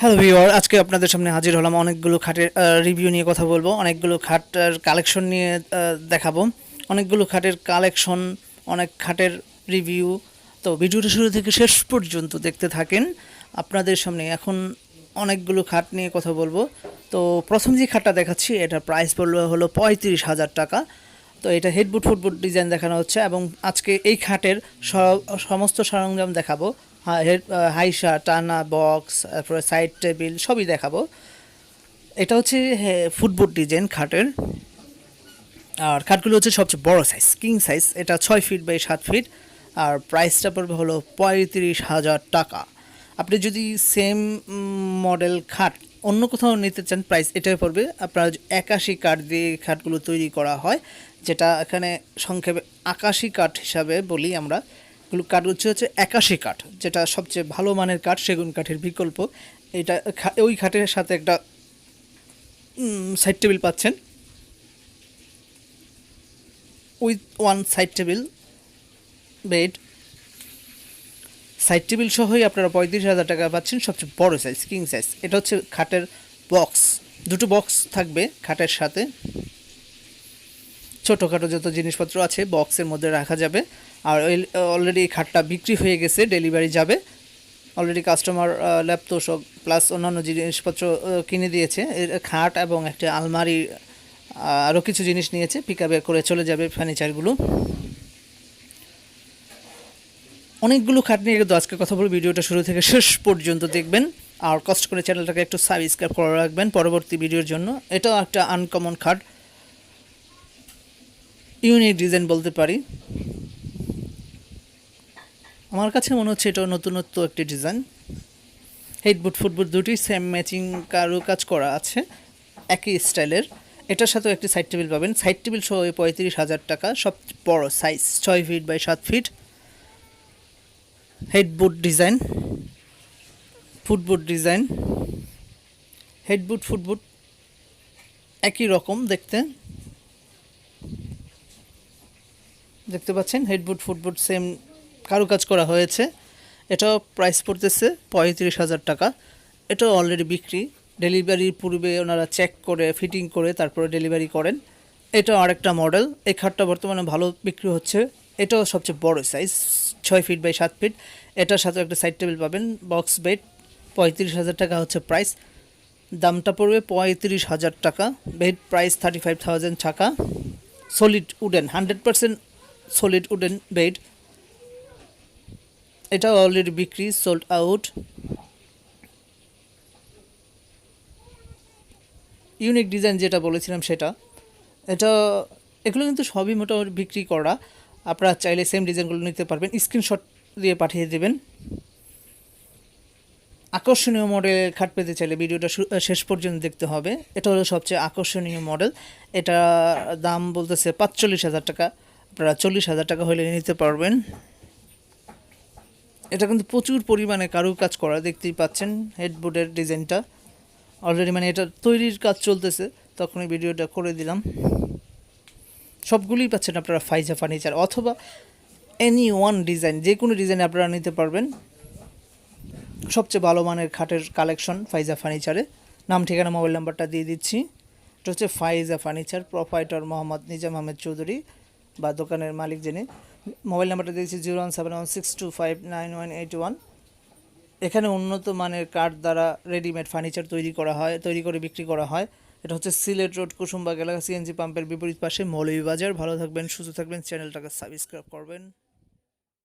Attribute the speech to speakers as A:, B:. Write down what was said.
A: Hello viewer আজকে আপনাদের সামনে হাজির হলাম অনেকগুলো খাটের রিভিউ নিয়ে কথা বলব, অনেকগুলো খাটের কালেকশন নিয়ে দেখাবো। অনেকগুলো খাটের কালেকশন অনেক খাটের রিভিউ তো ভিডিওটা শুরু থেকে শেষ পর্যন্ত দেখতে থাকেন। আপনাদের সামনে এখন অনেকগুলো খাট নিয়ে কথা বলব। তো প্রথম যে খাটটা দেখাচ্ছি, এটার প্রাইস পড়ল হলো পঁয়ত্রিশ হাজার টাকা। তো এটা হেডবুট ফুটবুট ডিজাইন দেখানো হচ্ছে এবং আজকে এই খাটের সমস্ত সরঞ্জাম দেখাবো। হাইসা, টানা, বক্স, তারপরে সাইড টেবিল সবই দেখাবো। এটা হচ্ছে ফুটবুট ডিজাইন খাটের। আর খাটগুলো হচ্ছে সবচেয়ে বড় সাইজ কিং সাইজ এটা ছয় ফিট বাই সাত ফিট আর প্রাইসটা পড়বে হলো পঁয়ত্রিশ হাজার টাকা। আপনি যদি সেম মডেল খাট অন্য কোথাও নিতে চান প্রাইস এটাই পড়বে। আপনার একাশি কাঠ দিয়ে খাটগুলো তৈরি করা হয়, যেটা এখানে সংক্ষেপে আকাশি কাঠ হিসাবে বলি আমরা। কাঠ হচ্ছে হচ্ছে একাশি কাঠ, যেটা সবচেয়ে ভালো মানের কাঠ, সেগুন কাঠের বিকল্প। এটা ওই খাটের সাথে একটা সাইড টেবিল পাচ্ছেন। With one side table bed side table সহই আপনারা পঁয়ত্রিশ হাজার টাকা পাচ্ছেন, সবচেয়ে বড় সাইজ কিং সাইজ এটা হচ্ছে খাটের বক্স দুটো বক্স থাকবে খাটের সাথে। ছোটোখাটো যত জিনিসপত্র আছে বক্সের মধ্যে রাখা যাবে। আর অলরেডি এই খাটটা বিক্রি হয়ে গেছে ডেলিভারি যাবে। অলরেডি কাস্টমার ল্যাপটপ প্লাস অন্যান্য জিনিসপত্র কিনে দিয়েছে। খাট এবং একটা আলমারি আরও কিছু জিনিস নিয়েছে পিক করে চলে যাবে ফার্নিচারগুলো অনেকগুলো খাট নিয়ে কিন্তু আজকে কথা বলব। ভিডিওটা শুরু থেকে শেষ পর্যন্ত দেখবেন। আর কষ্ট করে চ্যানেলটাকে একটু সাবস্ক্রাইব করে রাখবেন পরবর্তী ভিডিওর জন্য। এটাও একটা আনকমন খাট। ইউনিক ডিজাইন বলতে পারি। আমার কাছে মনে হচ্ছে এটা নতুনত্ব একটি ডিজাইন হেডবুট ফুটবুট দুটি সেম ম্যাচিং কারু কাজ করা আছে, একই স্টাইলের। এটার সাথেও একটি সাইড টেবিল পাবেন। সাইড টেবিল সহ পঁয়ত্রিশ হাজার টাকা, সব বড় সাইজ ছয় ফিট বাই সাত feet headboard design footboard design headboard footboard একই রকম দেখতে। দেখতে পাচ্ছেন? হেডবুট ফুটবুট সেম কারুকাজ করা হয়েছে। এটাও প্রাইস পড়তেছে পঁয়ত্রিশ হাজার টাকা। এটাও অলরেডি বিক্রি। ডেলিভারির পূর্বে ওনারা চেক করে ফিটিং করে, তারপরে ডেলিভারি করেন। এটাও আরেকটা মডেল এই খাটটা বর্তমানে ভালো বিক্রি হচ্ছে। এটাও সবচেয়ে বড় সাইজ ছয় ফিট বাই সাত ফিট এটার সাথে একটা সাইড টেবিল পাবেন বক্স বেড পঁয়ত্রিশ হাজার টাকা হচ্ছে প্রাইস দামটা পড়বে পঁয়ত্রিশ হাজার টাকা। Bed price thirty five thousand টাকা। Solid wooden hundred percent solid wooden bed এটা অলরেডি বিক্রি সোল্ড আউট ইউনিক ডিজাইন যেটা বলেছিলাম সেটা। এটা, এগুলো কিন্তু সবই মোটামুটি বিক্রি করা। আপনারা চাইলে সেম ডিজাইনগুলো নিতে পারবেন। স্ক্রিনশট দিয়ে পাঠিয়ে দেবেন। আকর্ষণীয় মডেল খাট পেতে চাইলে ভিডিওটা শেষ পর্যন্ত দেখতে হবে। এটা হলো সবচেয়ে আকর্ষণীয় মডেল এটা দাম বলতেছে পাঁচচল্লিশ হাজার টাকা। আপনারা চল্লিশ হাজার টাকা হলে নিতে পারবেন। এটা কিন্তু প্রচুর পরিমাণে কাজ করা, দেখতেই পাচ্ছেন হেডবোর্ডের ডিজাইনটা অলরেডি মানে এটা তৈরির কাজ চলতেছে তখনই ভিডিওটা করে দিলাম। সবগুলোই পাচ্ছেন আপনারা ফাইজা ফার্নিচার অথবা এনি ওয়ান ডিজাইন যে কোনো ডিজাইন আপনারা নিতে পারবেন। সবচেয়ে ভালো মানের খাটের কালেকশন ফাইজা ফার্নিচারে নাম, ঠিকানা মোবাইল নাম্বারটা দিয়ে দিচ্ছি। এটা হচ্ছে ফাইজা ফার্নিচার প্রোপাইটর মোহাম্মদ নিজাম আহমেদ চৌধুরী বা দোকানের মালিক যিনি। মোবাইল নাম্বারটা দিয়েছি zero one seven one six two five nine one eight one. এখানে উন্নত মানের কাঠ দ্বারা রেডিমেড ফার্নিচার তৈরি করা হয়, তৈরি করে বিক্রি করা হয়। এটা হচ্ছে সিলেট রোড কুসুমবাগ এলাকা সিএনজি পাম্পের বিপরীত পাশে মৌলভীবাজার। ভালো থাকবেন, সুস্থ থাকবেন, চ্যানেলটাকে সাবস্ক্রাইব করবেন।